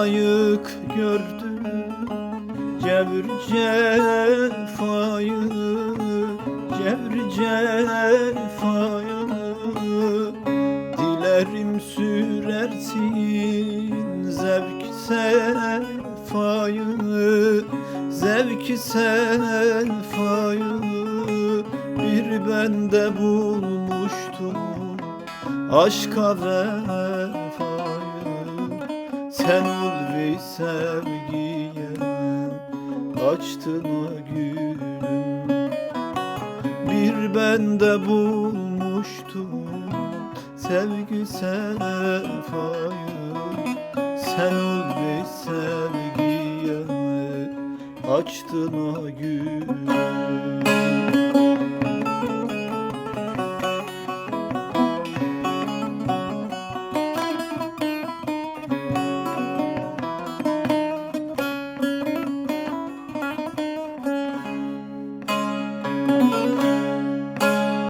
layık gördüm. Cevr cefayı Cevr cefayı. Dilerim sürersin zevk sefayı. Zevk sefayı. Bir bende bulmuştum Aşka vefayı Sen ulvi sevgiye Açtın o gülüm? Bir bende bulmuştum Sevgi sefayı. Sen ulvi sevgiye Açtın o gülüm